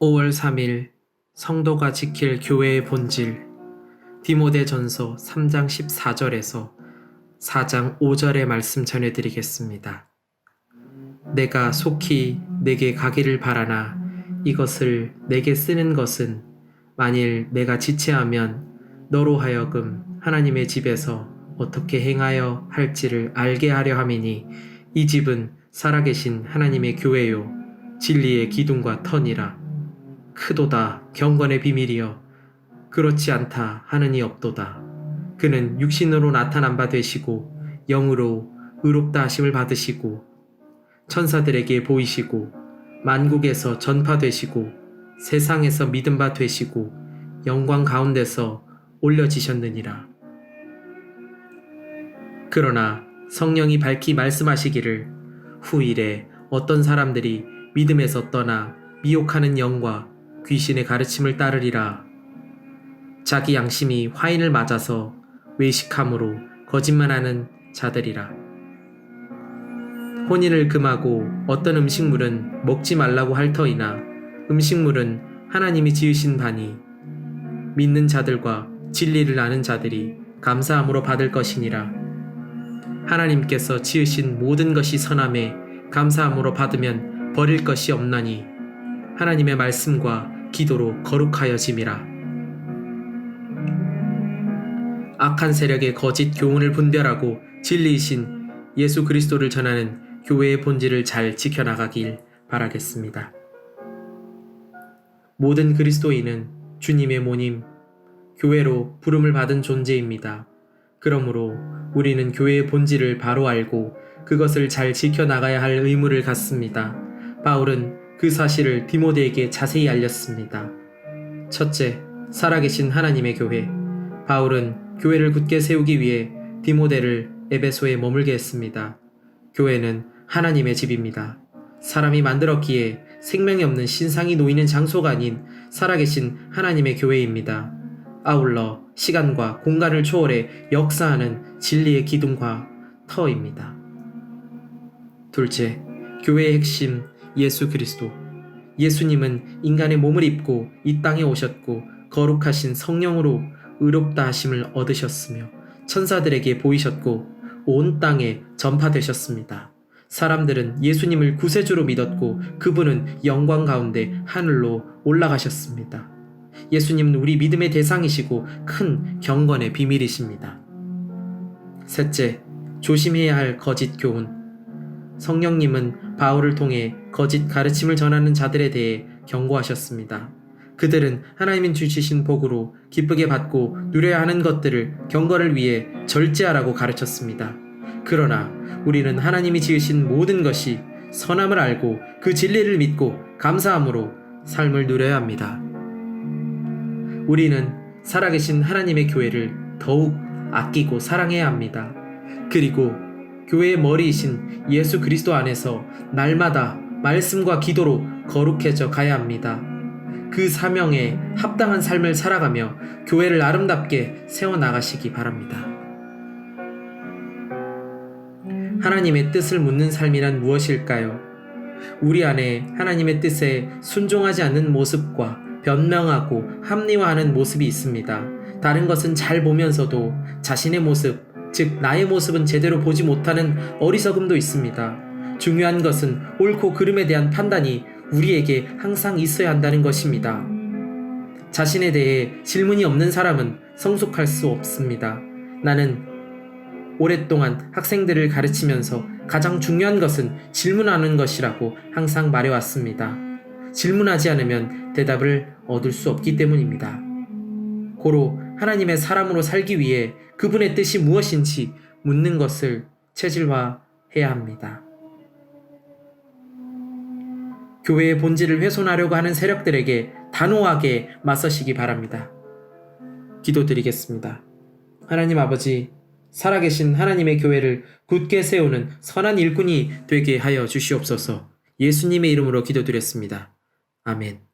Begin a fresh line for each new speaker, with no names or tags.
5월 3일 성도가 지킬 교회의 본질 디모데 전서 3장 14절에서 4장 5절의 말씀 전해드리겠습니다. 내가 속히 내게 가기를 바라나 이것을 내게 쓰는 것은 만일 내가 지체하면 너로 하여금 하나님의 집에서 어떻게 행하여 할지를 알게 하려 함이니 이 집은 살아계신 하나님의 교회요 진리의 기둥과 터니라 크도다. 경건의 비밀이여. 그렇지 않다 하느니 없도다. 그는 육신으로 나타난 바 되시고 영으로 의롭다 하심을 받으시고 천사들에게 보이시고 만국에서 전파되시고 세상에서 믿음 바 되시고 영광 가운데서 올려지셨느니라. 그러나 성령이 밝히 말씀하시기를 후일에 어떤 사람들이 믿음에서 떠나 미혹하는 영과 귀신의 가르침을 따르리라. 자기 양심이 화인을 맞아서 외식함으로 거짓말하는 자들이라. 혼인을 금하고 어떤 음식물은 먹지 말라고 할 터이나 음식물은 하나님이 지으신 바니 믿는 자들과 진리를 아는 자들이 감사함으로 받을 것이니라. 하나님께서 지으신 모든 것이 선함에 감사함으로 받으면 버릴 것이 없나니 하나님의 말씀과 기도로 거룩하여짐이라. 악한 세력의 거짓 교훈을 분별하고 진리이신 예수 그리스도를 전하는 교회의 본질을 잘 지켜나가길 바라겠습니다. 모든 그리스도인은 주님의 모님, 교회로 부름을 받은 존재입니다. 그러므로 우리는 교회의 본질을 바로 알고 그것을 잘 지켜나가야 할 의무를 갖습니다. 바울은 그 사실을 디모데에게 자세히 알렸습니다. 첫째, 살아계신 하나님의 교회. 바울은 교회를 굳게 세우기 위해 디모데를 에베소에 머물게 했습니다. 교회는 하나님의 집입니다. 사람이 만들었기에 생명이 없는 신상이 놓이는 장소가 아닌 살아계신 하나님의 교회입니다. 아울러 시간과 공간을 초월해 역사하는 진리의 기둥과 터입니다. 둘째, 교회의 핵심 예수 그리스도. 예수님은 인간의 몸을 입고 이 땅에 오셨고 거룩하신 성령으로 의롭다 하심을 얻으셨으며 천사들에게 보이셨고 온 땅에 전파되셨습니다. 사람들은 예수님을 구세주로 믿었고 그분은 영광 가운데 하늘로 올라가셨습니다. 예수님은 우리 믿음의 대상이시고 큰 경건의 비밀이십니다. 셋째, 조심해야 할 거짓 교훈. 성령님은 바울을 통해 거짓 가르침을 전하는 자들에 대해 경고하셨습니다. 그들은 하나님이 주시신 복으로 기쁘게 받고 누려야 하는 것들을 경건을 위해 절제하라고 가르쳤습니다. 그러나 우리는 하나님이 지으신 모든 것이 선함을 알고 그 진리를 믿고 감사함으로 삶을 누려야 합니다. 우리는 살아계신 하나님의 교회를 더욱 아끼고 사랑해야 합니다. 그리고 교회의 머리이신 예수 그리스도 안에서 날마다 말씀과 기도로 거룩해져 가야 합니다. 그 사명에 합당한 삶을 살아가며 교회를 아름답게 세워나가시기 바랍니다. 하나님의 뜻을 묻는 삶이란 무엇일까요? 우리 안에 하나님의 뜻에 순종하지 않는 모습과 변명하고 합리화하는 모습이 있습니다. 다른 것은 잘 보면서도 자신의 모습, 즉 나의 모습은 제대로 보지 못하는 어리석음도 있습니다. 중요한 것은 옳고 그름에 대한 판단이 우리에게 항상 있어야 한다는 것입니다. 자신에 대해 질문이 없는 사람은 성숙할 수 없습니다. 나는 오랫동안 학생들을 가르치면서 가장 중요한 것은 질문하는 것이라고 항상 말해왔습니다. 질문하지 않으면 대답을 얻을 수 없기 때문입니다. 고로 하나님의 사람으로 살기 위해 그분의 뜻이 무엇인지 묻는 것을 체질화해야 합니다. 교회의 본질을 훼손하려고 하는 세력들에게 단호하게 맞서시기 바랍니다. 기도드리겠습니다. 하나님 아버지, 살아계신 하나님의 교회를 굳게 세우는 선한 일꾼이 되게 하여 주시옵소서 예수님의 이름으로 기도드렸습니다. 아멘.